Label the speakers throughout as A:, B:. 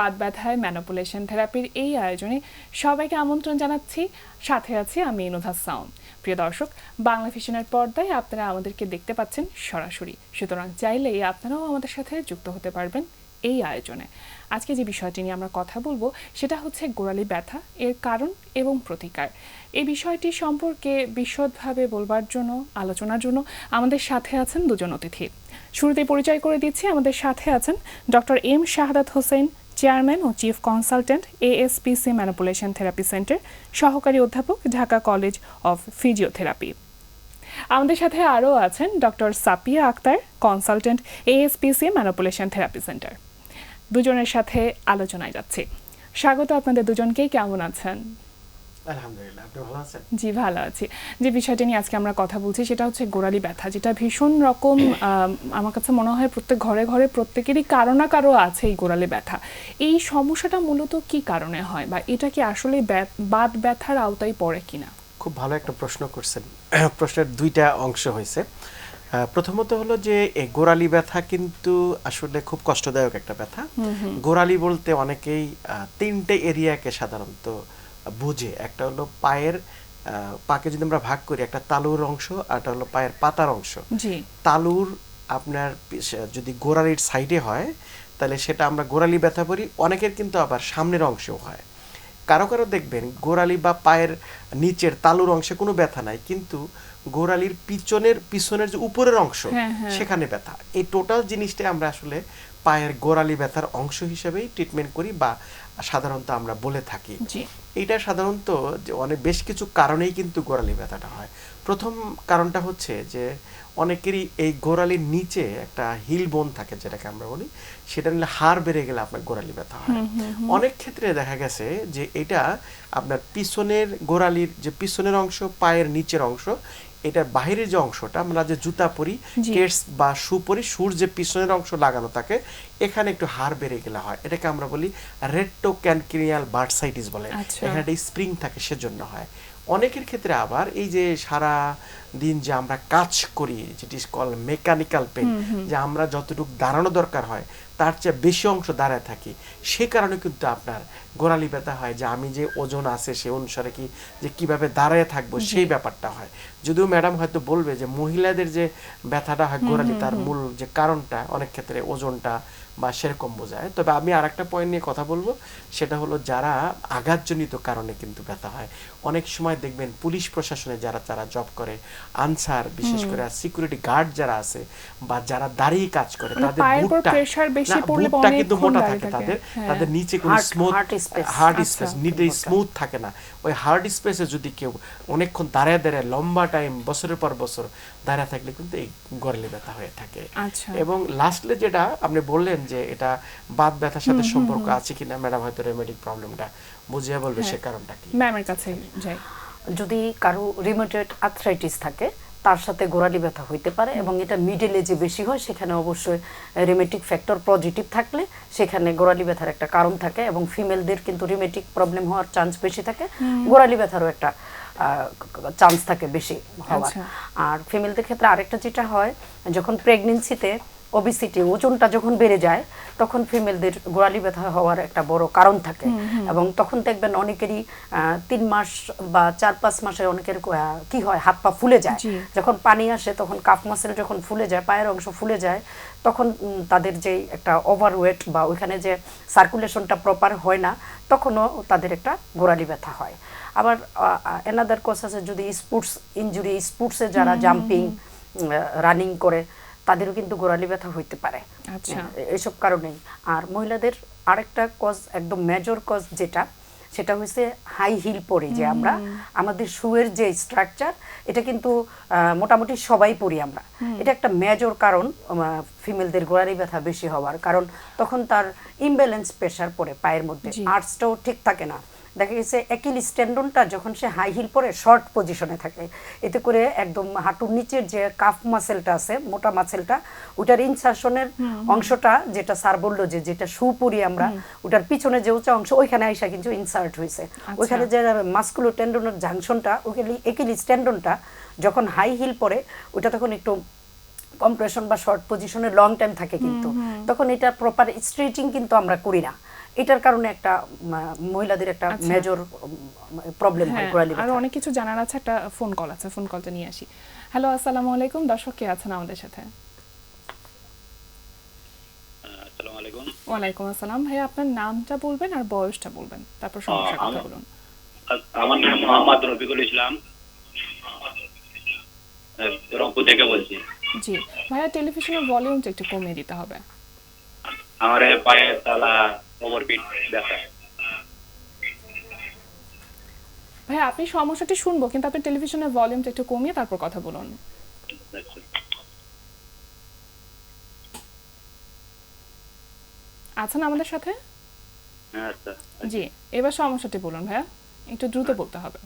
A: বাত ব্যথায় ম্যানোপুলেশন থেরাপির এই আয়োজনে সবাইকে আমন্ত্রণ জানাচ্ছি। সাথে আছি আমি ইনুধা সাউন্ড প্রিয় দর্শক, বাংলা ভিশনের পর্দায় আপনারা আমাদেরকে দেখতে পাচ্ছেন সরাসরি। সুতরাং চাইলেই আপনারাও আমাদের সাথে যুক্ত হতে পারবেন এই আয়োজনে। আজকে যে বিষয়টি নিয়ে আমরা কথা বলব, সেটা হচ্ছে গোড়ালি ব্যথা, এর কারণ এবং প্রতিকার। এই বিষয়টি সম্পর্কে বিশদভাবে বলবার জন্য, আলোচনার জন্য আমাদের সাথে আছেন দুজন অতিথি। শুরুতে পরিচয় করে দিচ্ছি, আমাদের সাথে আছেন doctor M Shahadat Hossain chairman ও chief consultant ASPC manipulation therapy centre, সহকারী অধ্যাপক, ঢাকা কলেজ অফ ফিজিওথেরাপি। আমাদের সাথে আরও আছেন doctor Sapia Akter, consultant ASPC manipulation therapy centre. দুজনের সাথে আলোচনায় যাচ্ছি। স্বাগত আপনাদের দুজনকেই, কেমন আছেন?
B: আলহামদুলিল্লাহ আপনি ভালো আছেন?
A: জি ভালো আছি। যে বিষয়টা নিয়ে আজকে আমরা কথা বলছি সেটা হচ্ছে গোড়ালি ব্যথা যেটা ভীষণ রকম আমার কাছে মনে হয় প্রত্যেক ঘরে ঘরে প্রত্যেকেরই কারও না কারও আছে এই গোড়ালি ব্যথা। এই সমস্যাটা মূলত কি কারণে হয় বা এটা কি আসলে বাত ব্যথার আওতায় পড়ে কিনা?
B: খুব ভালো একটা প্রশ্ন করছেন। প্রশ্নের দুইটা অংশ হয়েছে। প্রথমত হলো যে গোড়ালি ব্যথা কিন্তু আসলে খুব কষ্টদায়ক একটা ব্যথা। গোড়ালি বলতে অনেকেই তিনটে এরিয়াকে সাধারণত বুঝে। একটা হলো পায়ের পাকে যদি আমরা ভাগ করি একটা তালুর অংশ আর একটা হলো পায়ের পাতার অংশ।
A: জি।
B: তালুর আপনার যদি গোড়ালির সাইডে হয় তাহলে সেটা আমরা গোড়ালি ব্যথা বলি অনেকের কিন্তু আবার সামনের অংশেও হয়। কারও কারও দেখবেন গোড়ালি বা পায়ের নিচের তালুর অংশে কোনো ব্যথা নাই কিন্তু গোড়ালির পিছনের পিছনের যে উপরের অংশ
A: হ্যাঁ, হ্যাঁ।
B: সেখানে ব্যথা। এই টোটাল জিনিসটাই আমরা আসলে পায়ের গোড়ালি ব্যথার অংশ হিসেবেই ট্রিটমেন্ট করি বা সাধারণত আমরা বলে থাকি।
A: জি।
B: এইটা সাধারণত যে অনেক বেশ কিছু কারণেই কিন্তু গোড়ালি ব্যথাটা হয়। প্রথম কারণটা হচ্ছে যে অনেকেরই এই গোড়ালির নিচে একটা হিল বোন থাকে যেটাকে আমরা বলি সেটা নিলে হাড় বেড়ে গেলে আপনার গোড়ালি ব্যথা হয়। অনেক ক্ষেত্রে দেখা গেছে যে এটা আপনার পিছনের গোড়ালির যে পিছনের অংশ পায়ের নিচের অংশ এটার বাহিরের যে অংশটা আমরা যে জুতা পরি। কেটস বা শু পরি শুর যে পিছনের অংশ লাগানো থাকে এখানে একটু হাড় বেড়ে গেলে হয় এটাকে আমরা বলি রেট্টো ক্যানক্রিয়াল বার্ডসাইটিস বলে
A: আচ্ছা।
B: এখানে একটা স্প্রিং থাকে সেজন্য হয় অনেকের ক্ষেত্রে আবার এই যে সারা দিন যে আমরা কাজ করি যেটি কল মেকানিক্যাল পেন যে আমরা যতটুকু দাঁড়ানো দরকার হয় তার চেয়ে বেশি অংশ দাঁড়ায় থাকি। সে কারণে কিন্তু আপনার গোড়ালি ব্যথা হয় যে আমি যে ওজন আছে সে অনুসারে কি যে কীভাবে দাঁড়ায় থাকব সেই ব্যাপারটা হয়। যদিও ম্যাডাম হয়তো বলবে যে মহিলাদের যে ব্যথাটা হয় গোড়ালি তার মূল যে কারণটা অনেক ক্ষেত্রে ওজনটা বা সেরকম বোঝায়। তবে আমি আর একটা পয়েন্ট নিয়ে কথা বলব। সেটা হলো যারা আঘাতজনিত কারণে কিন্তু ব্যথা হয়। অনেক সময় দেখবেন পুলিশ প্রশাসনে যারা যারা জব করে আনসার বিশেষ করে সিকিউরিটি গার্ড যারা আছে বা যারা দাঁড়িয়ে কাজ করে
A: মানে
B: তাদের বুটটা বুটটা কিন্তু মোটা থাকে। তাদের।
A: হ্যাঁ।
B: তাদের নিচে কোনো স্মুথ হার্ড। স্পেস নিটে স্মুথ থাকে না। ওই হার্ড স্পেসে যদি কেউ অনেকক্ষণ দাঁড়ায় দাঁড়ায় লম্বা টাইম বছরের পর বছর দাঁড়ায় থাকলে কিন্তু এই গরলে ব্যথা হয়ে থাকে।
A: আচ্ছা।
B: এবং লাস্টলে যেটা আপনি বললেন যে এটা বাত ব্যথার সাথে সম্পর্ক আছে কিনা ম্যাডাম হয়তো রেমেডিক প্রবলেমটা বুঝিয়ে বলবে
A: হ্যাঁ।
B: সে কারণটা কি?
A: ম্যামের কাছে যাই।
C: যদি কারও রিমোটেড আর্থ্রাইটিস থাকে তার সাথে গোড়ালি ব্যথা হইতে পারে এবং এটা মিডল এজে বেশি হয় সেখানে অবশ্যই রিমেটিক ফ্যাক্টর পজিটিভ থাকলে সেখানে গোড়ালি ব্যথার একটা কারণ থাকে এবং ফিমেলদের কিন্তু রিমেটিক প্রবলেম হওয়ার চান্স বেশি থাকে। গোড়ালি ব্যথারও একটা চান্স থাকে বেশি হওয়ার।
A: আচ্ছা।
C: আর ফিমেলদের ক্ষেত্রে আরেকটা যেটা হয় যখন প্রেগনেন্সিতে ওবিসিটি ওজনটা যখন বেড়ে যায় তখন ফিমেলদের গোড়ালি ব্যথা হওয়ার একটা বড় কারণ থাকে। এবং তখন দেখবেন অনেকেরই তিন মাস বা চার পাঁচ মাসে অনেকের কি হয় হাত পা ফুলে যায়। যখন পানি আসে তখন কাফ মাসেল যখন ফুলে যায় পায়ের অংশ ফুলে যায় তখন তাদের যে একটা ওভারওয়েট বা ওইখানে যে সার্কুলেশনটা প্রপার হয় না তখনও তাদের একটা গোড়ালি ব্যথা হয়। আবার এনাদার কোর্স আছে যদি স্পোর্টস ইনজুরি স্পোর্টসে যারা জাম্পিং রানিং করে তাদেরও কিন্তু গোড়ালি ব্যথা হইতে পারে।
A: আচ্ছা।
C: আহ, এইসব কারণেই। আর মহিলাদের আরেকটা কজ একদম মেজর কজ যেটা সেটা হচ্ছে হাই হিল পরে যে আমরা আমাদের শুয়ের যে স্ট্রাকচার এটা কিন্তু মোটামুটি সবাই পরি আমরা। এটা একটা মেজর কারণ ফিমেলদের গোড়ালি ব্যথা বেশি হওয়ার। কারণ তখন তার ইমব্যালেন্স প্রেশার পড়ে পায়ের মধ্যে। আর্টসটাও ঠিক থাকে না। দেখা গেছে একিল স্ট্যান্ডনটা যখন সে হাই হিল পরে শর্ট পজিশনে থাকে এতে করে একদম হাঁটুর নিচের যে কাফ মাসেলটা আছে মোটা মাসেলটা ওটার ইনসারশনের অংশটা যেটা স্যার বলল যে যেটা শু পরি আমরা ওটার পিছনে যে উঁচা অংশ ওইখানে আইসা কিন্তু ইনসার্ট হয়েছে ওইখানে যে মাস্কুলো টেন্ডনের জাংশনটা ওইখানে একিল স্ট্যান্ডনটা যখন হাই হিল পরে ওটা তখন একটু কম্প্রেশন বা শর্ট পজিশনে লং টাইম থাকে কিন্তু। তখন এটা প্রপার স্ট্রেচিং কিন্তু আমরা করি না। এটার কারণে একটা মহিলাদের একটা মেজর প্রবলেম হয়
A: হ্যাঁ
C: গোড়ালি
A: আর অনেক কিছু জানার আছে একটা ফোন কল আছে ফোন কলটা নিয়ে আসি। হ্যালো আসসালামু আলাইকুম দর্শক কে আছেন আমাদের সাথে?
D: আসসালামু আলাইকুম।
A: ওয়ালাইকুম আসসালাম। ভাই আপনার নামটা বলবেন আর বয়সটা বলবেন তারপর সমস্যার কথা বলুন।
D: আমার নাম মোহাম্মদ রফিকুল ইসলাম। রংপুর থেকে বলছি।
A: জি। ভাইয়া টেলিভিশনের ভলিউমটা একটু কমিয়ে দিতে হবে।
D: আমার পায়ের তালা ওভারপিট ব্যথা
A: ভাইয়া আপনি সমস্যাটি শুনব কিন্তু আপনি টেলিভিশনের ভলিউমটা একটু কমিয়ে তারপর কথা বলুন।
D: আচ্ছা।
A: আছেন আমাদের সাথে?
D: হ্যাঁ, আচ্ছা।
A: জি এবার সমস্যাটি বলুন ভাইয়া একটু দ্রুত বলতে হবে।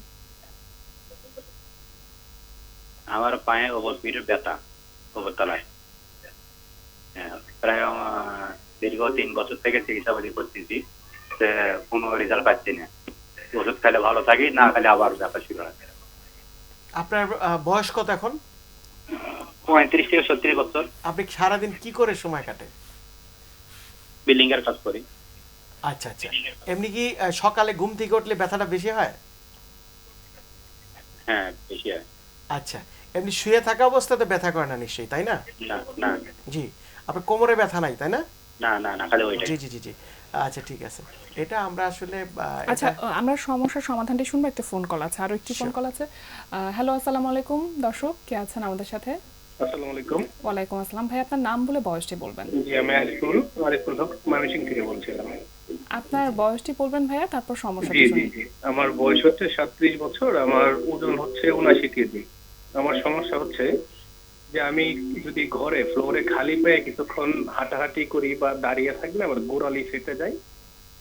D: আমার পায়ে ওভারপিটের ব্যথা ওভারতলায়। হ্যাঁ, প্রায় দীর্ঘ তিন বছর থেকে চিকিৎসাবাদী করতেছি কোনো রেজাল্ট পাচ্ছি না। ওষুধ খেলে ভালো থাকি না খেলে আবার ব্যথা শুরু হয়।
B: আপনার বয়স কত এখন?
D: পঁয়ত্রিশ থেকে ছত্রিশ বছর।
B: আপনি সারাদিন কি করে সময় কাটে?
D: বিল্ডিং এর কাজ করি।
B: আচ্ছা আচ্ছা। এমনি কি সকালে ঘুম থেকে উঠলে ব্যথাটা বেশি হয়?
D: হ্যাঁ বেশি হয়।
B: আচ্ছা। এমনি শুয়ে থাকা অবস্থাতে ব্যথা করে না নিশ্চয়ই তাই না
D: না।
B: জি। আপনার কোমরে ব্যথা নাই তাই না?
D: না না না খালি ওইটাই।
B: জি জি জি জি। আচ্ছা ঠিক আছে। এটা আমরা আসলে
A: আচ্ছা আমরা সমস্যার সমাধানটি শুনব একটা ফোন কল আছে। আরও একটি ফোন কল আছে। হ্যালো আসসালামু আলাইকুম। দর্শক কে আছেন আমাদের সাথে?
E: আসসালামু আলাইকুম।
A: ওয়ালাইকুম আসসালাম। ভাই আপনার নাম বলে বয়সটি বলবেন।
E: জি আমি আরিফুল আরিফুল হক ময়মনসিং থেকে বলছিলাম।
A: আপনার বয়সটি বলবেন ভাইয়া তারপর সমস্যাটি
E: জি জি জি। আমার বয়স হচ্ছে সাতত্রিশ বছর আমার ওজন হচ্ছে উনাশি কেজি। আমার সমস্যা হচ্ছে যে আমি যদি ঘরে ফ্লোরে খালি পায়ে কিছুক্ষণ হাঁটাহাঁটি করি বা দাঁড়িয়ে থাকলে আমার গোড়ালি ফেটে যায়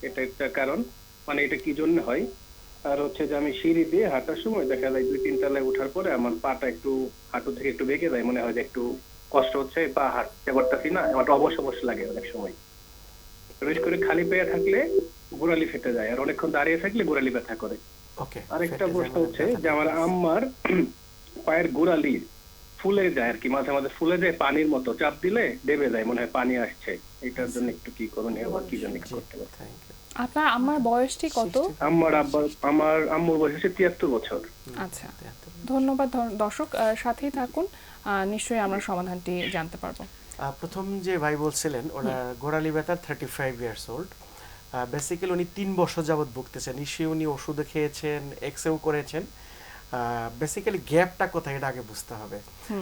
E: এটা একটা কারণ। মানে এটা কি জন্য হয়? আর হচ্ছে যে আমি সিঁড়ি দিয়ে হাঁটার সময় দেখা যায় দুই তিন তলায় ওঠার পরে আমার পাটা একটু হাঁটু থেকে একটু বেঁকে যায় মনে হয় যে একটু কষ্ট হচ্ছে পা হাঁটতে পারতাছি না আমার অবশ্য অবশ্য লাগে অনেক সময়। বিশেষ করে খালি পায়ে থাকলে গোড়ালি ফেটে যায় আর অনেকক্ষণ দাঁড়িয়ে থাকলে গোড়ালি ব্যথা করে। আরেকটা প্রশ্ন হচ্ছে যে আমার আম্মার পায়ের গোড়ালি ফুলে যায় আর কি মাঝে মাঝে ফুলে যায় পানির মতো চাপ দিলে দেবে যায় মনে হয় পানি আসছে। এটার জন্য একটু কি করণীয় বা কি জন্য করতে
A: আপনার আমার বয়সটি কত?
E: আম্মার আব্বার আমার আম্মুর বয়স হচ্ছে তিয়াত্তর বছর।
A: আচ্ছা। ধন্যবাদ দর্শক সাথেই থাকুন আহ, নিশ্চয়ই আমরা সমাধানটি জানতে পারব।
B: আহ, প্রথম যে ভাই বলছিলেন ওনার গোড়ালি ব্যথার thirty five years old basically উনি তিন বছর যাবৎ ভুগতেছেন। নিশ্চয়ই উনি ওষুধও খেয়েছেন এক্সরেও করেছেন। বেসিক্যালি গ্যাপটা কোথায় এটা আগে বুঝতে হবে।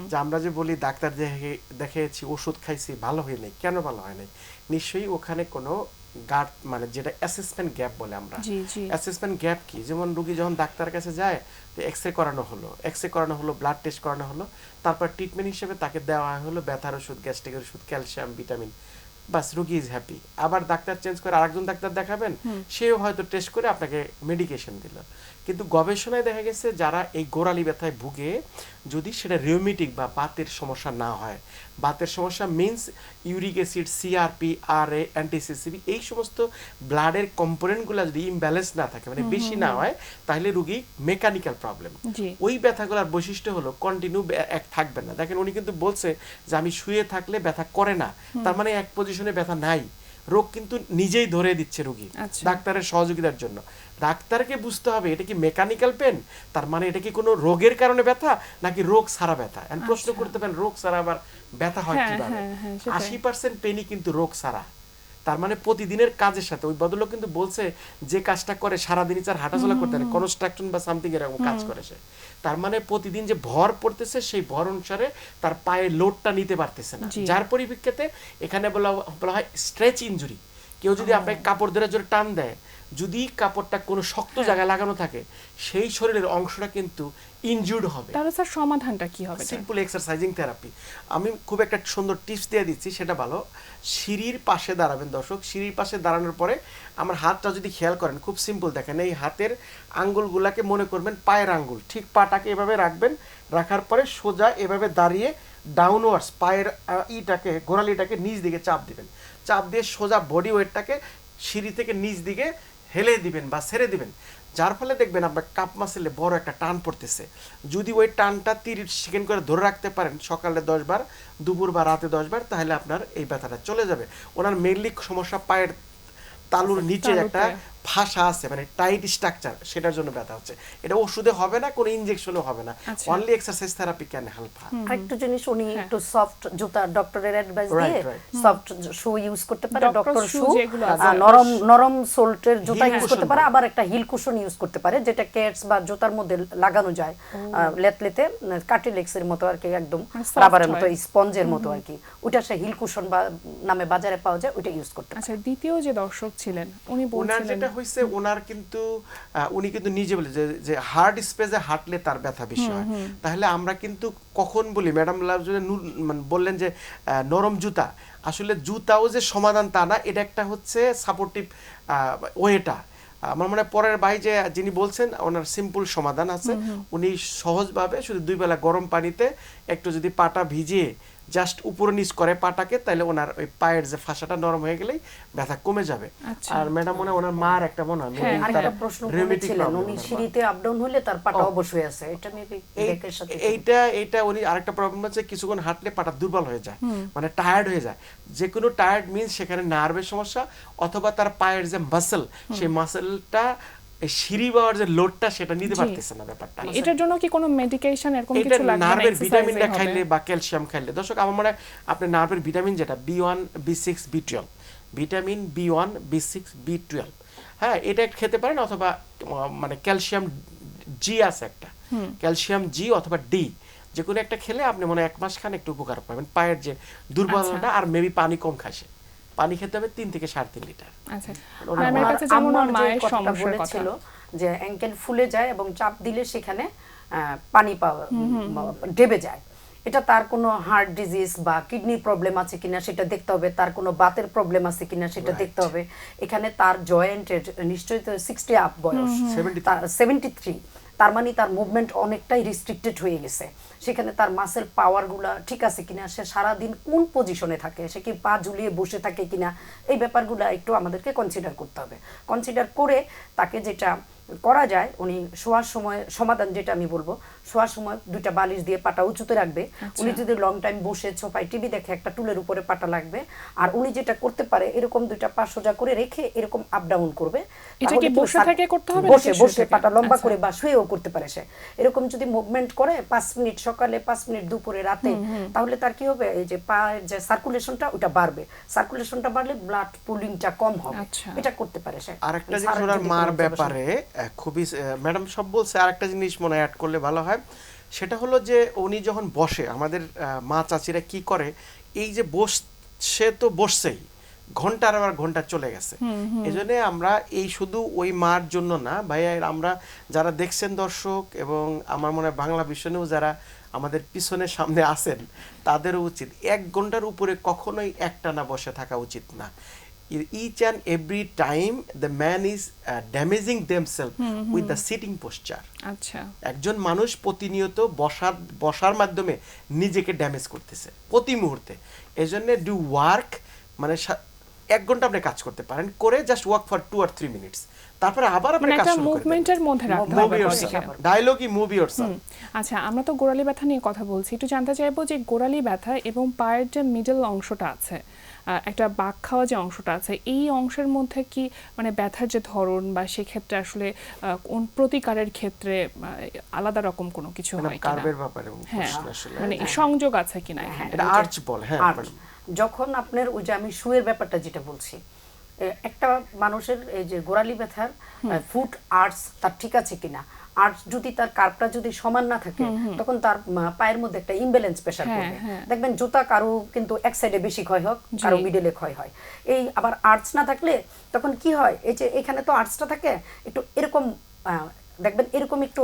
B: যে আমরা যে বলি ডাক্তার দেখে দেখেছি ওষুধ খাইছি ভালো হয় নাই। কেন ভালো হয় নাই? নিশ্চয়ই ওখানে কোনো গার্ড মানে যেটা অ্যাসেসমেন্ট গ্যাপ বলে আমরা। অ্যাসেসমেন্ট গ্যাপ কি? যেমন রুগী যখন ডাক্তারের কাছে যায় তো এক্স রে করানো হলো। এক্স রে করানো হলো ব্লাড টেস্ট করানো হলো। তারপর ট্রিটমেন্ট হিসেবে তাকে দেওয়া হলো ব্যথার ওষুধ গ্যাস্ট্রিকের ওষুধ ক্যালসিয়াম ভিটামিন বাস রুগী ইজ হ্যাপি আবার ডাক্তার চেঞ্জ করে আরেকজন ডাক্তার দেখাবেন সেও হয়তো টেস্ট করে আপনাকে মেডিকেশন দিল। কিন্তু গবেষণায় দেখা গেছে যারা এই গোড়ালি ব্যথায় ভুগে যদি সেটা রিউমেটিক বা বাতের সমস্যা না হয় বাতের সমস্যা মিন্স ইউরিক অ্যাসিড সিআরপি আর এ অ্যান্টিসিসিবি এই সমস্ত ব্লাডের কম্পোনেন্টগুলো যদি ইমব্যালেন্স না থাকে মানে বেশি না হয় তাহলে রুগী মেকানিক্যাল প্রবলেম ওই ব্যথাগুলোর বৈশিষ্ট্য হলো কন্টিনিউ এক থাকবে না। দেখেন উনি কিন্তু বলছে যে আমি শুয়ে থাকলে ব্যথা করে না তার মানে এক পজিশনে ব্যথা নাই। রোগ কিন্তু নিজেই ধরে দিচ্ছে রুগী
A: আচ্ছা।
B: ডাক্তারের সহযোগিতার জন্য। ডাক্তারকে বুঝতে হবে এটা কি মেকানিক্যাল পেন তার মানে এটা কি কোনো রোগের কারণে ব্যথা নাকি রোগ সারা ব্যথা? এখন প্রশ্ন করতে পারেন রোগ সারা আবার ব্যথা হয়
A: হ্যাঁ,
B: কীভাবে?
A: হ্যাঁ, হ্যাঁ,
B: আশি পার্সেন্ট পেনই কিন্তু রোগ সারা। তার মানে প্রতিদিনের কাজের সাথে ওই বদলোক কিন্তু বলছে যে কাজটা করে সারাদিনই চার হাঁটাচলা করতে পারে কনস্ট্রাকশন বা সামথিং এরকম কাজ করে সে। তার মানে প্রতিদিন যে ভর পড়তেছে সেই ভর অনুসারে তার পায়ে লোডটা নিতে পারতেছে না। যার পরিপ্রেক্ষিতে এখানে বলা বলা হয় স্ট্রেচ ইনজুরি কেউ যদি আপনাকে কাপড় ধরে জোরে টান দেয় যদি কাপড়টা কোনো শক্ত
A: হ্যাঁ।
B: জায়গায় লাগানো থাকে সেই শরীরের অংশটা কিন্তু ইনজুর্ড হবে।
A: তাহলে স্যার সমাধানটা কি হবে?
B: সিম্পল এক্সারসাইজিং থেরাপি আমি খুব একটা সুন্দর টিপস দিয়ে দিচ্ছি সেটা ভালো। সিঁড়ির পাশে দাঁড়াবেন দর্শক। সিঁড়ির পাশে দাঁড়ানোর পরে আমার হাতটা যদি খেয়াল করেন খুব সিম্পল দেখেন এই হাতের আঙ্গুলগুলাকে মনে করবেন পায়ের আঙ্গুল। ঠিক পাটাকে এভাবে রাখবেন রাখার পরে সোজা এভাবে দাঁড়িয়ে ডাউনওয়ার্ডস পায়ের ইটাকে গোড়ালিটাকে নিচ দিকে চাপ দিবেন। চাপ দিয়ে সোজা বডি ওয়েটটাকে সিঁড়ি থেকে নিচ দিকে হেলে দিবেন বা ছেড়ে দিবেন। যার ফলে দেখবেন আপনার কাপ মাসেলে বড় একটা টান পড়তেছে। যদি ওই টানটা তিরিশ সেকেন্ড করে ধরে রাখতে পারেন সকালে দশ বার দুপুর বা রাতে দশ বার তাহলে আপনার এই ব্যথাটা চলে যাবে। ওনার মেনলি সমস্যা পায়ের তালুর নিচে একটা ফাঁসা আছে মানে টাইট স্ট্রাকচার সেটার জন্য ব্যথা হচ্ছে। এটা ওষুধে হবে না কোনো ইনজেকশনও হবে না।
A: আচ্ছা।
B: Only exercise therapy can help
C: আরেকটু জিনিস উনি
A: হ্যাঁ।
C: একটু সফট জুতা ডক্টরের অ্যাডভাইস দিয়ে সফট শু ইউজ করতে পারে ডক্টর শু নরম নরম সোল্টের জুতা ইউজ করতে পারে আবার একটা হিল কুশন ইউজ করতে পারে যেটা কেটস বা জুতার মধ্যে লাগানো যায়। লেতলেতে কার্টিলেক্স এর মতো আর কি একদম
A: মানে
C: রাবারের মতো স্পঞ্জের মতো আর কি। ওটা সে হিল কুশন বা নামে বাজারে পাওয়া যায় ওটা ইউজ করতে পারে।
A: আচ্ছা দ্বিতীয় যে দর্শক ছিলেন উনি বলছিলেন
B: হয়েছে ওনার কিন্তু উনি কিন্তু নিজে বলে যে হার্ড স্পেসে হাঁটলে তার ব্যথা বেশি হয়। তাহলে আমরা কিন্তু কখন বলি ম্যাডাম মানে বললেন যে নরম জুতা আসলে জুতাও যে সমাধান তা না এটা একটা হচ্ছে সাপোর্টিভ ওয়েটা। আমার মনে হয় পরের ভাই যে যিনি বলছেন ওনার সিম্পল সমাধান আছে। উনি সহজভাবে শুধু দুই বেলা গরম পানিতে একটু যদি পাটা ভিজিয়ে জাস্ট উপরে নিচ করে পাটাকে তাহলে ওনার ওই পায়ের যে ফাঁসাটা নরম হয়ে গেলেই ব্যথা কমে যাবে।
A: আচ্ছা।
B: আর ম্যাডাম মনে ওনার মার একটা মনে হয়
A: হ্যাঁ,
C: প্রশ্ন করেছিলেন উনি সিঁড়িতে আপ ডাউন হলে তার পাটা অবশ্যই। আছে এটা মেবি ব্যাকের সাথে
B: এইটা এইটা উনি আরেকটা প্রবলেম হচ্ছে কিছুক্ষণ হাঁটলে পাটা দুর্বল হয়ে যায় মানে টায়ার্ড হয়ে যায়। যে কোনো টায়ার্ড মিনস সেখানে নার্ভের সমস্যা অথবা তার পায়ের যে মাসেল সেই মাসেলটা সিঁড়ি বাওয়ার যে লোডটা সেটা নিতে পারতেছে না ব্যাপারটা।
A: এটার জন্য কি কোনো মেডিকেশন এরকম কিছু লাগবে
B: নার্ভের ভিটামিনটা খাইলে বা ক্যালসিয়াম খাইলে। দর্শক আমার মনে হয় আপনি নার্ভের ভিটামিন যেটা B one B six B twelve vitamin B one B six B twelve হ্যাঁ এটা খেতে পারেন অথবা মানে ক্যালসিয়াম জি আছে একটা। ক্যালসিয়াম জি অথবা ডি যে কোনো একটা খেলে আপনি মনে হয় এক মাস খান একটু উপকার পাবেন। পায়ের যে দুর্বলতা আর মেবি পানি কম খাসে পানি খেতে হবে তিন থেকে সাড়ে তিন লিটার।
A: আচ্ছা।
C: আম্মার
A: ওর
C: যে অ্যাঙ্কেল ফুলে যায় এবং চাপ দিলে সেখানে পানি পাওয়া ডেবে যায়। এটা তার কোনো হার্ট ডিজিজ বা কিডনির প্রবলেম আছে কিনা সেটা দেখতে হবে তার কোনো বাতের প্রবলেম আছে কিনা সেটা দেখতে হবে। এখানে তার জয়েন্টের নিশ্চয়ই তো সিক্সটি আপ বয়স।
B: 73
C: সেভেন্টি থ্রি তার মানে তার মুভমেন্ট অনেকটাই রিস্ট্রিক্টেড হয়ে গেছে। সেখানে তার মাসেল পাওয়ারগুলা ঠিক আছে কিনা সে সারাদিন কোন পজিশনে থাকে সে কি পা ঝুলিয়ে বসে থাকে কিনা এই ব্যাপারগুলো একটু আমাদেরকে কনসিডার করতে হবে। কনসিডার করে তাকে যেটা করা যায় উনি শোয়ার সময় সমাধান যেটা আমি বলব শোয়ার সময় দুইটা বালিশ দিয়ে পাটা উঁচুতে রাখবে। উনি যদি লং টাইম বসে ছোপায় টিভি দেখে একটা টুলের উপরে পাটা লাগবে আর উনি যেটা করতে পারে এরকম দুইটা পা সোজা করে রেখে এরকম আপ ডাউন করবে।
A: এটা কি বসে থেকে করতে হবে
C: বসে বসে পাটা লম্বা
A: আচ্ছা।
C: করে বা শুয়েও করতে পারে সে। এরকম যদি মুভমেন্ট করে পাঁচ মিনিট সকালে পাঁচ মিনিট দুপুরে রাতে তাহলে তার কি হবে? এই যে পায়ের যে সার্কুলেশনটা ওটা বাড়বে। সার্কুলেশনটা বাড়লে ব্লাড পুলিংটা কম হবে।
A: আচ্ছা।
C: এটা করতে পারে সে।
B: আরেকটা জিনিস ওনার মার ব্যাপারে খুবই ম্যাডাম সব বলছে আরেকটা জিনিস মনে অ্যাড করলে ভালো হয়। সেটা হলো যে উনি যখন বসে আমাদের মা চাচিরা কি করে এই যে বসছে তো বসছেই। ঘণ্টার আবার ঘণ্টা চলে গেছে। এই জন্য আমরা এই শুধু ওই মার জন্য না ভাইয়া আমরা যারা দেখছেন দর্শক এবং আমার মনে হয় বাংলা ভীষণেও যারা আমাদের পিছনে সামনে আছেন তাদেরও উচিত। এক ঘণ্টার উপরে কখনোই একটানা বসে থাকা উচিত না। each and every time the man is uh, damaging themselves with the sitting posture.
A: আচ্ছা।
B: একজন মানুষ প্রতিনিয়ত বসার বসার মাধ্যমে নিজেকে ড্যামেজ করতেছে প্রতি মুহূর্তে। এই জন্য ডু ওয়ার্ক মানে এক ঘণ্টা আপনি কাজ করতে পারেন করে জাস্ট ওয়ার্ক ফর টু আর থ্রি মিনিটস তারপরে আবার আপনি
A: মানে
B: কাজ
A: একটা
B: শুরু করে
A: মুভমেন্টের মধ্যে রাখতে হবে
B: ডায়লগই মুভি
A: আচ্ছা আমরা তো গোড়ালি ব্যথা নিয়ে কথা বলছি। একটু জানতে চাইব যে গোড়ালি ব্যথা এবং পায়ের যে মিডল অংশটা আছে একটা বাঁক খাওয়া যে অংশটা আছে এই অংশের মধ্যে কি মানে ব্যথার যে ধরন বা সেক্ষেত্রে আসলে কোন প্রতিকারের ক্ষেত্রে আলাদা রকম কোনো কিছু
B: মানে
A: হয় কিনা?
B: কার্ভের ব্যাপারে
A: হ্যাঁ মানে সংযোগ আছে কিনা এখানে?
B: এটা আর্চ বল হ্যাঁ।
C: যখন আপনার ওই যে আমি শুয়ের ব্যাপারটা যেটা বলছি একটা মানুষের এই যে গোড়ালি ব্যথার ফুট আর্টস তার ঠিক আছে কিনা? আর যদি তার কার্ভটা যদি সমান না থাকে তখন তার পায়ের মধ্যে একটা ইমব্যালেন্স প্রেশার পড়বে।
A: হ্যাঁ।
C: দেখবেন জুতা কারও কিন্তু এক সাইডে বেশি ক্ষয় হোক কারও মিডলে ক্ষয় হয়। এই আবার আর্টস না থাকলে তখন কি হয়? এই যে এখানে তো আর্টসটা থাকে একটু এরকম আহ, দেখবেন এরকম একটু।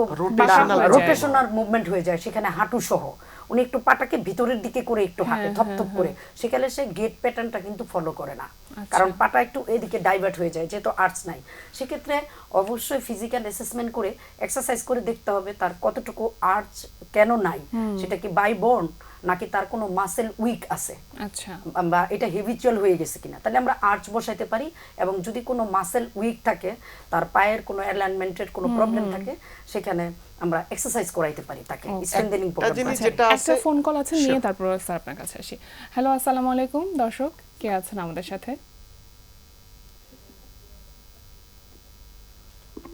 C: রোটেশনাল মুভমেন্ট হয়ে যায় সেখানে হাঁটু সহ। উনি একটু পাটাকে ভিতরের দিকে করে একটু হাঁটে
A: থপ
C: থপথপ
A: হ্যাঁ,
C: করে। সেখানে সে গেট প্যাটার্নটা কিন্তু ফলো করে না।
A: আচ্ছা।
C: কারণ পাটা একটু এদিকে ডাইভার্ট হয়ে যায় যেহেতু আর্টস নাই। সেক্ষেত্রে অবশ্যই ফিজিক্যাল অ্যাসেসমেন্ট করে এক্সারসাইজ করে দেখতে হবে তার কতটুকু আর্টস কেন নাই। সেটা কি বাই বর্ন নাকি তার কোনো মাসেল উইক আছে।
A: আচ্ছা।
C: বা এটা হেভিচুয়াল হয়ে গেছে কিনা। তাহলে আমরা আর্চ বসাইতে পারি এবং যদি কোনো মাসেল উইক থাকে তার পায়ের কোনো অ্যালাইনমেন্টের কোনো প্রবলেম থাকে সেখানে আমরা এক্সারসাইজ করাইতে পারি তাকে স্ট্রেংথেনিং
B: জিনিস
A: আচ্ছা,
B: যেটা
A: একটা ফোন কল আছে নিয়ে তারপর স্যার আপনার কাছে আসি। হ্যালো আসসালামু আলাইকুম। দর্শক কে আছেন আমাদের সাথে?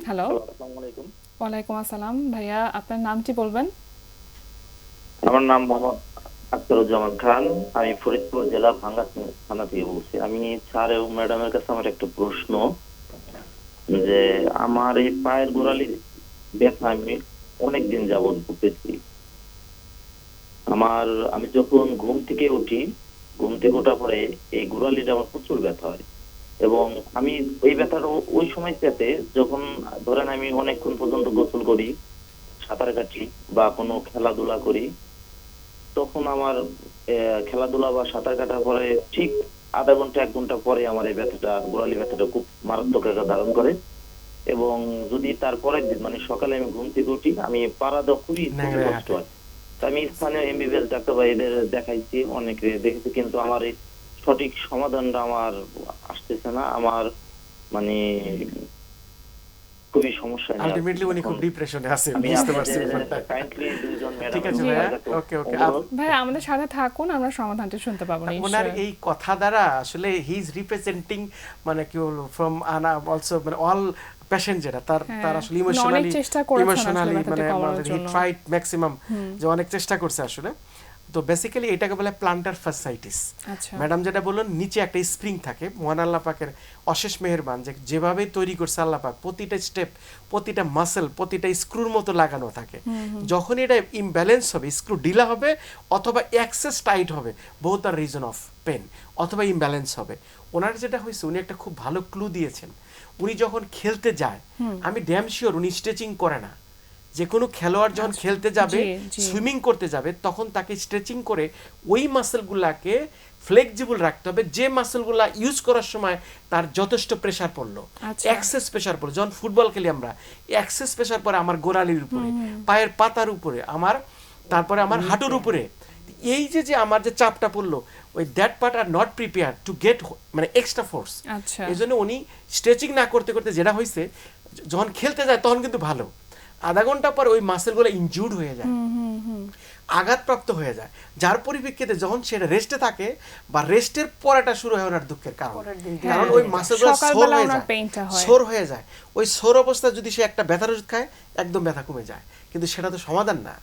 A: হ্যালো আসসালামু আলাইকুম। ওয়ালাইকুম আসসালাম। ভাইয়া আপনার নামটি বলবেন?
F: আমার নাম মোহাম্মদ আখতারুজ্জামান খান, আমি ফরিদপুর জেলা ভাঙ্গা থানা থেকে বলছি। আমি স্যার এবং ম্যাডামের কাছে আমার একটা প্রশ্ন, যে আমার এই পায়ের গোড়ালির ব্যথা আমি অনেক দিন যাবৎ ভুগতেছি। আমার, আমি যখন ঘুম থেকে উঠি, ঘুম থেকে ওঠার পরে এই গোড়ালিটা আমার প্রচুর ব্যথা হয়। এবং আমি ওই ব্যথাটা ওই সময় পেতে যখন, ধরেন আমি অনেকক্ষণ পর্যন্ত গোসল করি, সাঁতার কাটি বা কোনো খেলাধুলা করি তখন আমার খেলাধুলা বা সাঁতার কাটার পরে ঠিক আধা ঘণ্টা এক ঘণ্টা পরে আমার এই ব্যথাটা গোড়ালি ব্যথাটা খুব মারাত্মক আকার ধারণ করে। এবং যদি তার পরের দিন মানে সকালে আমি ঘুম থেকে উঠি আমি পাড়া দেওয়া খুবই কষ্ট হয়। তো আমি স্থানীয় এমবিবিএস ডাক্তার ভাইদের দেখাইছি অনেকে দেখেছি কিন্তু আমার এই সঠিক সমাধানটা আমার আসতেছে না। আমার মানে খুবই সমস্যা
B: আলটিমেটলি উনি খুব ডিপ্রেশনে আছে
F: আমি
B: বুঝতে পারছি ঠিক আছে okay, okay,
F: অনুরোধ।
A: ভাই আমাদের সাথে থাকুন আমরা সমাধানটা শুনতে পাবো
B: ওনার এই কথা দ্বারা আসলে হি ইজ রিপ্রেজেন্টিং মানে কি বলব ফ্রম আনা অলসো মানে অল যেটা তার
A: হ্যাঁ,
B: তার আসলে ইমোশনালি ইমোশনালি মানে আমাদের হি ট্রাইড ম্যাক্সিমাম যে অনেক চেষ্টা করছে আসলে। তো বেসিক্যালি এটাকে বলে প্লান্টার ফাসাইটিস
A: আচ্ছা।
B: ম্যাডাম যেটা বললেন নিচে একটা স্প্রিং থাকে মহান আল্লাহ পাকের অশেষ মেহেরবান যে যেভাবে তৈরি করছে আল্লাহ পাক প্রতিটা স্টেপ প্রতিটা মাসেল প্রতিটা স্ক্রুর মতো লাগানো থাকে। যখন এটা ইমব্যালেন্স হবে স্ক্রু ঢিলা হবে অথবা অ্যাক্সেস টাইট হবে বহুত আর রিজন অফ পেন অথবা ইমব্যালেন্স হবে। ওনার যেটা হয়েছে উনি একটা খুব ভালো ক্লু দিয়েছেন। উনি যখন খেলতে যায় আমি ড্যাম শিওর উনি স্ট্রেচিং করে না। যে কোনো খেলোয়াড় যখন খেলতে যাবে। সুইমিং করতে যাবে তখন তাকে স্ট্রেচিং করে ওই মাসেলগুলাকে ফ্লেক্সিবল রাখতে হবে যে মাসেলগুলা ইউজ করার সময় তার যথেষ্ট প্রেসার পড়ল।
A: আচ্ছা।
B: এক্সেস প্রেসার পড়ল। যখন ফুটবল খেলি আমরা এক্সেস প্রেসার পরে আমার গোড়ালির উপরে পায়ের পাতার উপরে আমার তারপরে আমার হাঁটুর উপরে। এই যে যে আমার যে চাপটা পড়ল ওই that part are not prepare to get মানে এক্সট্রা ফোর্স
A: আচ্ছা।
B: এই জন্য উনি স্ট্রেচিং না করতে করতে যেটা হয়েছে যখন খেলতে যায় তখন কিন্তু ভালো। আধা ঘণ্টা পর ওই মাসেলগুলো ইনজুর্ড হয়ে যায়। আঘাতপ্রাপ্ত হয়ে যায়। যার পরিপ্রেক্ষিতে যখন সেটা রেস্টে থাকে বা রেস্টের পরাটা শুরু হয় ওনার দুঃখের কারণ। কারণ
A: হ্যাঁ,
B: ওই মাসেলগুলো সোর হয়ে যায়। সোর হয়ে যায়। ওই সোর অবস্থায় যদি সে একটা ব্যথার ওষুধ খায় একদম ব্যথা কমে যায়। কিন্তু সেটা তো সমাধান না।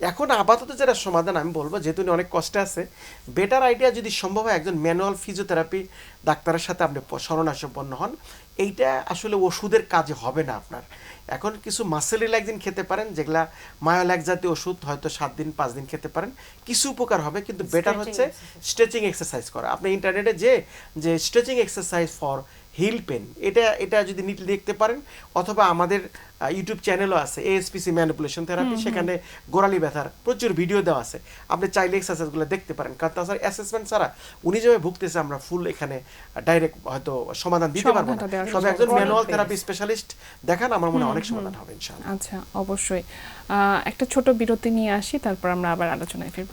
B: এখন আপাতত যেটা সমাধান আমি বলব যেহেতু উনি অনেক কষ্টে আছে বেটার আইডিয়া যদি সম্ভব হয় একজন ম্যানুয়াল ফিজিওথেরাপি ডাক্তারের সাথে আপনি শরণাসম্পন্ন হন। এইটা আসলে ওষুধের কাজে হবে না আপনার। এখন কিছু মাসেল রিল্যাক্সিন খেতে পারেন যেগুলা মায়োল্যাক জাতীয় ওষুধ হয়তো সাত দিন পাঁচ দিন খেতে পারেন। কিছু উপকার হবে কিন্তু বেটার হচ্ছে স্ট্রেচিং এক্সারসাইজ করা। আপনি ইন্টারনেটে যে যে stretching exercise for heel pain. এটা এটা যদি নিট দেখতে পারেন অথবা আমাদের ইউটিউব চ্যানেলও আছে এএসপিসি ম্যানিপুলেশন থেরাপি সেখানে গোড়ালি ব্যথার প্রচুর ভিডিও দেওয়া আছে। আপনি চাইলে এক্সারসাইজগুলো দেখতে পারেন। কারণ তাছাড়া অ্যাসেসমেন্ট ছাড়া উনি যেভাবে ভুগতেছে আমরা ফুল এখানে ডাইরেক্ট হয়তো সমাধান দিতে পারব না।
A: চেষ্টা
B: একজন ম্যানুয়াল থেরাপি স্পেশালিস্ট দেখান আমার মনে হয় অনেক সমাধান হবে ইনশাআল্লাহ।
A: আচ্ছা অবশ্যই। একটা ছোট বিরতি নিয়ে আসি তারপর আমরা আবার আলোচনায় ফিরব।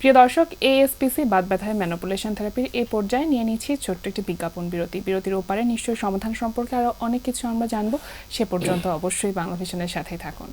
A: প্রিয় দর্শক এএসপিসি বাদ ব্যথায় ম্যানোপুলেশন থেরাপির এই পর্যায়ে নিয়ে নিচ্ছি ছোট্ট একটি বিজ্ঞাপন বিরতি। বিরতির ওপারে নিশ্চয়ই সমাধান সম্পর্কে আরও অনেক কিছু আমরা জানব। সে পর্যন্ত অবশ্যই বাংলা ভিশনের সাথেই থাকুন।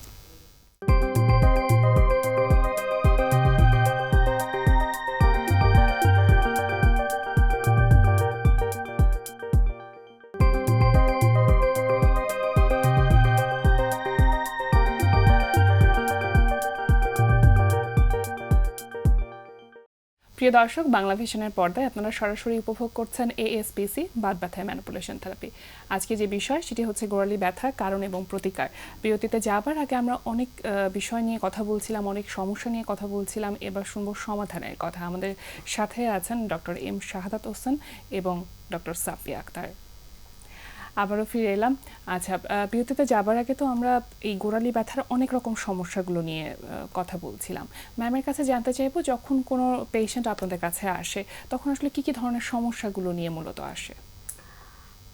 A: প্রিয় দর্শক, বাংলা ভিশনের পর্দায় আপনারা সরাসরি উপভোগ করছেন এএসপিসি বাদ ব্যথায় ম্যানিপুলেশন থেরাপি। আজকে যে বিষয়, সেটি হচ্ছে গোড়ালি ব্যথা, কারণ এবং প্রতিকার। বিরতিতে যাবার আগে আমরা অনেক বিষয় নিয়ে কথা বলছিলাম, অনেক সমস্যা নিয়ে কথা বলছিলাম, এবার শুনব সমাধানের কথা। আমাদের সাথে আছেন ডক্টর এম শাহাদাত হোসেন এবং ডক্টর সাফিয়া আক্তার। আবারও ফিরে এলাম। আচ্ছা বিরতিতে যাবার আগে তো আমরা এই গোড়ালি ব্যথার অনেক রকম সমস্যাগুলো নিয়ে কথা বলছিলাম। ম্যামের কাছে জানতে চাইব, যখন কোনো পেশেন্ট আপনাদের কাছে আসে, তখন আসলে কি কি ধরনের সমস্যাগুলো নিয়ে মূলত আসে?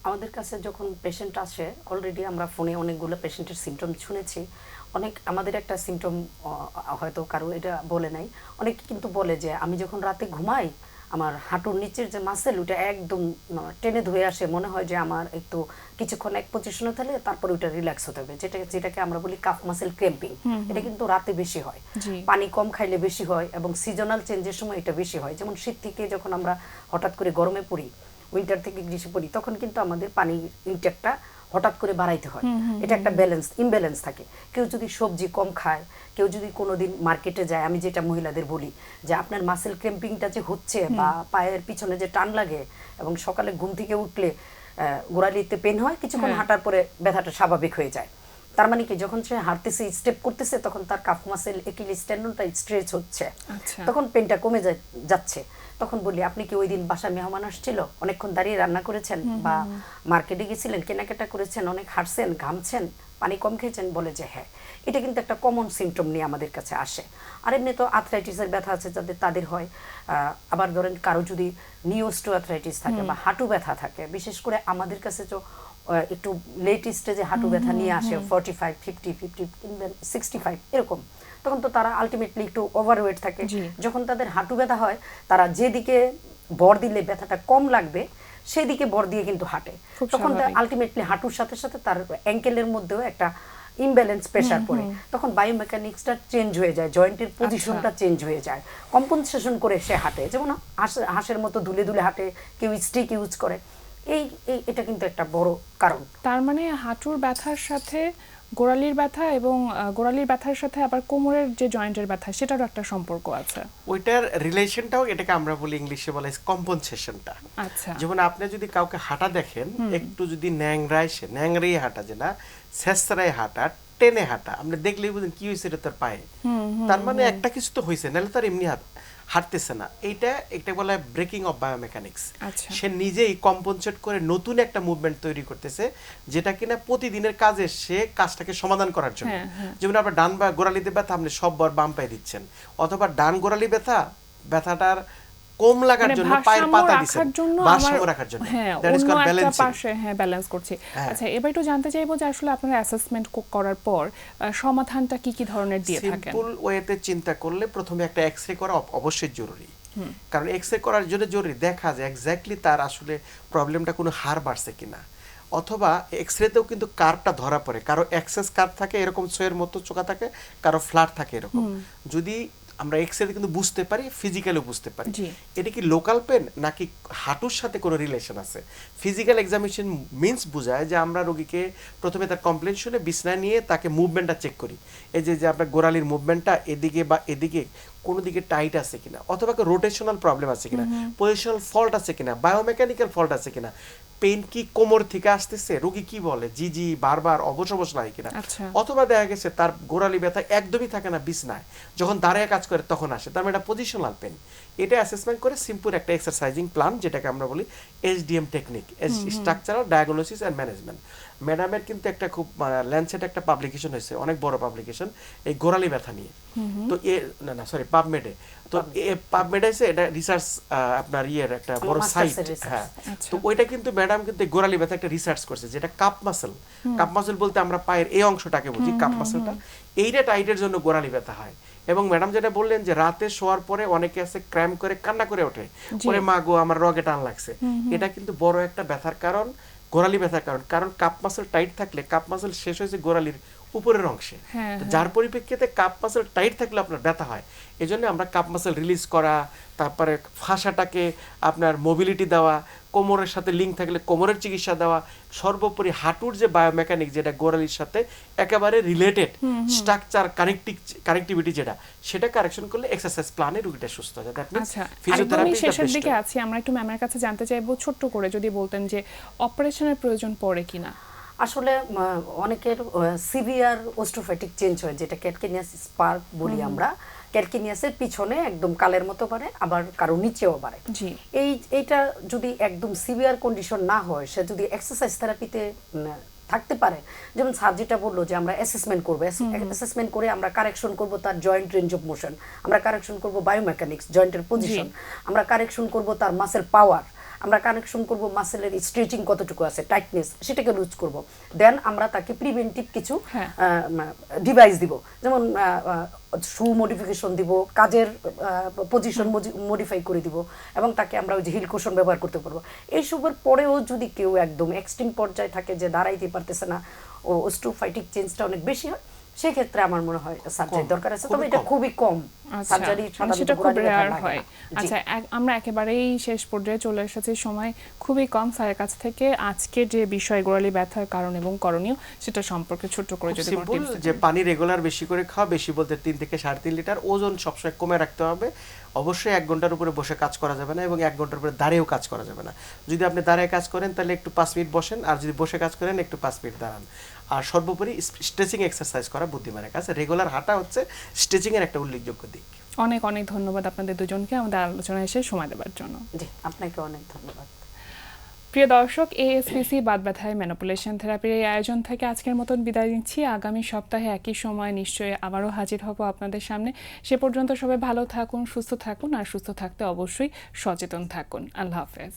C: আমাদের কাছে যখন পেশেন্ট আসে অলরেডি আমরা ফোনে অনেকগুলো পেশেন্টের সিমটম শুনেছি। অনেক, আমাদের একটা সিমটম হয়তো কারও এটা বলে নাই। অনেকে কিন্তু বলে যে, আমি যখন রাতে ঘুমাই আমার হাঁটুর নিচের যে মাসেল ওটা একদম টেনে ধুয়ে আসে। মনে হয় যে আমার একটু কিছুক্ষণ এক পজিশনে থাকলে তারপরে ওটা রিল্যাক্স হতে হবে। যেটা যেটাকে আমরা বলি কাফ মাসেল ক্রেম্পিং এটা কিন্তু রাতে বেশি হয়। পানি কম খাইলে বেশি হয় এবং সিজনাল চেঞ্জের সময় এটা বেশি হয়। যেমন শীত থেকে যখন আমরা হঠাৎ করে গরমে পড়ি উইন্টার থেকে গ্রীষ্মে পড়ি তখন কিন্তু আমাদের পানির ইনটেকটা হঠাৎ করে বাড়াইতে হয়। এটা একটা ব্যালেন্স ইমব্যালেন্স থাকে। কেউ যদি সবজি কম খায় কেউ যদি কোনো দিন মার্কেটে যায় আমি যেটা মহিলাদের বলি যে আপনার মাসেল ক্রেম্পিংটা যে হচ্ছে বা পায়ের পিছনে যে টান লাগে এবং সকালে ঘুম থেকে উঠলে গোড়ালিতে পেন হয় কিছুক্ষণ
A: হ্যাঁ।
C: হাঁটার পরে ব্যথাটা স্বাভাবিক হয়ে যায়। তার মানে কি যখন সে হাঁটতেছে স্টেপ করতেছে তখন তার কাফ মাসেল একিলিস টেন্ডনটা স্ট্রেচ হচ্ছে।
A: আচ্ছা।
C: তখন পেনটা কমে যায়- যাচ্ছে। তখন বলি আপনি কি ওই দিন বাসায় মেহমান আসছিল? অনেকক্ষণ দাঁড়িয়ে রান্না করেছেন বা মার্কেটে গেছিলেন কেনাকাটা করেছেন অনেক হাঁটছেন ঘামছেন পানি কম খেয়েছেন? বলে যে হ্যাঁ। এটা কিন্তু একটা কমন সিমটম নিয়ে আমাদের কাছে আসে। আর এমনি তো আর্থ্রাইটিসের ব্যথা আছে যাদের তাদের হয়। আহ, আবার ধরেন কারও যদি নিওস্টো আর্থ্রাইটিস থাকে বা হাঁটু ব্যথা থাকে বিশেষ করে আমাদের কাছে তো একটু লেট স্টেজে হাঁটু ব্যথা নিয়ে আসে forty five fifty fifty sixty five এরকম। তখন তো তারা আলটিমেটলি একটু ওভারওয়েট থাকে। যখন তাদের হাঁটু ব্যথা হয় তারা যেদিকে বর দিলে ব্যথাটা কম লাগবে সেদিকে বর দিয়ে কিন্তু হাঁটে। তখন। আলটিমেটলি হাঁটুর সাথে সাথে তার অ্যাঙ্কেলের মধ্যেও একটা ইমব্যালেন্স প্রেশার পড়ে। তখন বায়োমেকানিক্সটা চেঞ্জ হয়ে যায় জয়েন্টের পজিশনটা চেঞ্জ হয়ে যায়। কম্পনসেশন করে সে হাঁটে। যেমন হাঁস হাঁসের মতো দুলে দুলে হাঁটে কেউ স্টিক ইউজ করে। এই এই এটা কিন্তু একটা বড় কারণ।
A: তার মানে হাঁটুর ব্যথার সাথে গোড়ালির ব্যথা এবং গোড়ালির ব্যথার সাথে আবার কোমরের যে জয়েন্টের ব্যথা সেটারও একটা সম্পর্ক আছে।
B: ওইটার রিলেশনটাও এটাকে আমরা বলি ইংলিশে বলে কম্পনসেশনটা
A: আচ্ছা।
B: যেমন আপনি যদি কাউকে হাঁটা দেখেন একটু যদি ন্যাংরায় সে ন্যাংরাই হাঁটা যে না শেষরায় হাঁটা টেনে হাঁটা আপনি দেখলেই বুঝেন কি হয়েছে এটা তার পায়ে। তার মানে একটা কিছু তো হয়েছে নাহলে তার এমনি হাত হাঁটতেছে না এইটা একটা বলা হয় ব্রেকিং অফ বায়োমেকানিক্স। সে নিজেই কম্পনসেট করে নতুন একটা মুভমেন্ট তৈরি করতেছে যেটা কিনা প্রতিদিনের কাজে সে কাজটাকে সমাধান করার জন্য
A: হ্যাঁ, হ্যাঁ।
B: যেমন আপনার ডান বা গোড়ালিতে ব্যথা আপনি সব বর বাম পায়ে দিচ্ছেন অথবা ডান গোড়ালি ব্যথা ব্যথাটার কম লাগার
A: মানে
B: জন্য পায়ের পাতা ভারসাম্য রাখার জন্য।
A: হ্যাঁ
B: কল্ড
A: পাশে হ্যাঁ ব্যালেন্স করছি।
B: হ্যাঁ।
A: আচ্ছা এবার একটু জানতে চাইব যে আসলে আপনারা অ্যাসেসমেন্ট করার পর সমাধানটা কি কি ধরনের দিয়ে থাকেন?
B: সিম্পল ওয়েতে চিন্তা করলে প্রথমে একটা এক্সরে করা অবশ্যই জরুরি। কারণ এক্সরে করার জন্য জরুরি। দেখা যায় এক্স্যাক্টলি তার আসলে প্রবলেমটা কোনো হার বাড়ছে কিনা। অথবা এক্সরেতেও কিন্তু কার্ভটা ধরা পড়ে। কারও অ্যাক্সেস কার্ভ থাকে এরকম সোয়ের মতো চোখা থাকে কারও ফ্ল্যাট থাকে এরকম। যদি আমরা এক্সরে কিন্তু বুঝতে পারি ফিজিক্যালিও বুঝতে পারি। এটা কি লোকাল পেন নাকি হাঁটুর সাথে কোনো রিলেশন আছে? ফিজিক্যাল এক্সামিনেশন মিন্স বোঝায় যে আমরা রোগীকে প্রথমে তার কমপ্লেন শুনে বিছনায় নিয়ে তাকে মুভমেন্টটা চেক করি। এই যে যে আপনার গোড়ালির মুভমেন্টটা এদিকে বা এদিকে কোনো দিকে টাইট আছে কিনা? অথবা রোটেশনাল প্রবলেম আছে কিনা? পজিশনাল ফল্ট আছে কিনা? বায়োমেকানিক্যাল ফল্ট আছে কিনা? পেন কি কোমর থেকে আসতেছে? রোগী কি বলে? জি জি বারবার অবশ অবশ লাগে কিনা?
A: আচ্ছা।
B: অথবা দেখা গেছে তার গোড়ালি ব্যথা একদমই থাকে না বিছনায়। যখন দাঁড়ায় কাজ করে তখন আসে। তার মানে এটা পজিশনাল পেন এটা অ্যাসেসমেন্ট করে সিম্পল একটা এক্সারসাইজিং প্ল্যান যেটাকে আমরা বলি SDM technique structural diagnosis and management ম্যাডামের কিন্তু একটা খুব ল্যান্ডসেট একটা পাবলিকেশন হয়েছে অনেক বড় পাবলিকেশন এই গোড়ালি ব্যথা নিয়ে। তো এ না না সরি পাবমেডে তো পাবমেড আছে এটা রিসার্চ আপনার ইয়ের একটা বড় সাইট হ্যাঁ।
A: আচ্ছা।
B: তো ওইটা কিন্তু ম্যাডাম কিন্তু গোড়ালি ব্যথা একটা রিসার্চ করছে যেটা কাপ মাসেল কাপ মাসেল বলতে আমরা পায়ের এই অংশটাকে বুঝি কাপ মাসেলটা এইটা টাইটের জন্য গোড়ালি ব্যথা হয়। এবং ম্যাডাম যেটা বললেন যে রাতে শোয়ার পরে অনেকে আছে ক্র্যাম করে কান্না করে ওঠে। ওরে মা গো আমার রগে টান লাগছে। এটা কিন্তু বড় একটা ব্যথার কারণ গোড়ালি ব্যথার কারণ। কারণ কাপ মাসেল টাইট থাকলে কাপ মাসেল শেষ হয়েছে গোড়ালির উপরের অংশে।
A: হ্যাঁ,
B: যার পরিপ্রেক্ষিতে কাপ মাসেল টাইট থাকলে আপনার ব্যথা হয়। এই জন্য আমরা কাপ মাসেল রিলিজ করা তারপরে ফাঁসাটাকে আপনার মোবিলিটি দেওয়া কোমরের সাথে লিঙ্ক থাকলে কোমরের চিকিৎসা দেওয়া সর্বোপরি হাঁটুর যে বায়োমেকানিক যেটা গোড়ালির সাথে একেবারে রিলেটেড স্ট্রাকচার কানেক্টিভ কানেক্টিভিটি যেটা সেটা কারেকশন করলে এক্সারসাইজ প্ল্যানে রুগীটা সুস্থ হয় দ্যাট মিন্স
A: আচ্ছা
B: ফিজিওথেরাপি
A: শেষের দিকে আছি। আমরা একটু ম্যামের কাছে জানতে চাইব ছোট্ট করে যদি বলতেন যে অপারেশনের প্রয়োজন পড়ে কিনা।
C: আসলে অনেকের সিভিয়ার ওস্টোফ্যাটিক চেঞ্জ হয় যেটা ক্যাটকেনিয়াস স্পার্ক বলি আমরা। ক্যারকিনিয়াসের পিছনে একদম কালের মতো বাড়ে আবার কারও নিচেও বাড়ে। এই এইটা যদি একদম সিভিয়ার কন্ডিশন না হয় সে যদি এক্সারসাইজ থেরাপিতে থাকতে পারে যেমন স্যার যেটা বলল যে আমরা অ্যাসেসমেন্ট করব অ্যাসেসমেন্ট করে আমরা কারেকশন করব তার জয়েন্ট রেঞ্জ অফ মোশন আমরা কারেকশন করব বায়োমেকানিক্স জয়েন্টের পজিশন আমরা কারেকশন করব তার মাসেল পাওয়ার আমরা কানেকশন করব মাসেলের স্ট্রেচিং কতটুকু আছে টাইটনেস সেটাকে লুজ করব। দেন আমরা তাকে প্রিভেন্টিভ কিছু
A: হ্যাঁ।
C: ডিভাইস দিব। যেমন শু মডিফিকেশন দিব কাজের পজিশন মডিফাই করে দিব এবং তাকে আমরা ওই যে হিল কুশন ব্যবহার করতে পারব। এইসবের পরেও যদি কেউ একদম এক্সট্রিম পর্যায়ে থাকে যে দাঁড়াইতে পারতেছে না ও স্ট্রোফাইটিক চেঞ্জটা অনেক বেশি হয়। সেক্ষেত্রে আমার মনে হয় সার্জারি দরকার আছে তবে এটা খুবই কম।
A: আচ্ছা
C: সার্জারি
A: মানে সেটা খুব রেয়ার হয়। আচ্ছা আমরা একেবারেই শেষ পর্যায়ে চলে এসেছি। সময় খুবই কম স্যারের কাছ থেকে। আজকে যে বিষয় গোড়ালি ব্যথার কারণ এবং করণীয় সেটা সম্পর্কে ছোট্ট করে যদি।
B: যে পানি রেগুলার বেশি করে খাওয়া বেশি বলতে তিন থেকে সাড়ে তিন লিটার ওজন সবসময় কমে রাখতে হবে। অবশ্যই এক ঘণ্টার উপরে বসে কাজ করা যাবে না এবং এক ঘণ্টার উপরে দাঁড়িয়েও কাজ করা যাবে না। যদি আপনি দাঁড়িয়ে কাজ করেন তাহলে একটু পাঁচ মিনিট বসেন আর যদি বসে কাজ করেন একটু পাঁচ মিনিট দাঁড়ান। আর সর্বোপরি স্ট্রেচিং এক্সারসাইজ করা বুদ্ধিমানের কাছে রেগুলার হাঁটা হচ্ছে স্ট্রেচিং এর একটা উল্লেখযোগ্য দিক।
A: অনেক অনেক ধন্যবাদ আপনাদের দুজনকে আমাদের আলোচনায় এসে সময় দেওয়ার জন্য।
C: জি আপনাকে অনেক ধন্যবাদ।
A: প্রিয় দর্শক এএসপিসি বাদ ব্যথায় ম্যানিপুলেশন থেরাপির এই আয়োজন থেকে আজকের মতন বিদায় নিচ্ছি। আগামী সপ্তাহে একই সময় নিশ্চয়ই আবারও হাজির হব আপনাদের সামনে। সে পর্যন্ত সবাই ভালো থাকুন সুস্থ থাকুন আর সুস্থ থাকতে অবশ্যই সচেতন থাকুন। আল্লাহ হাফেজ।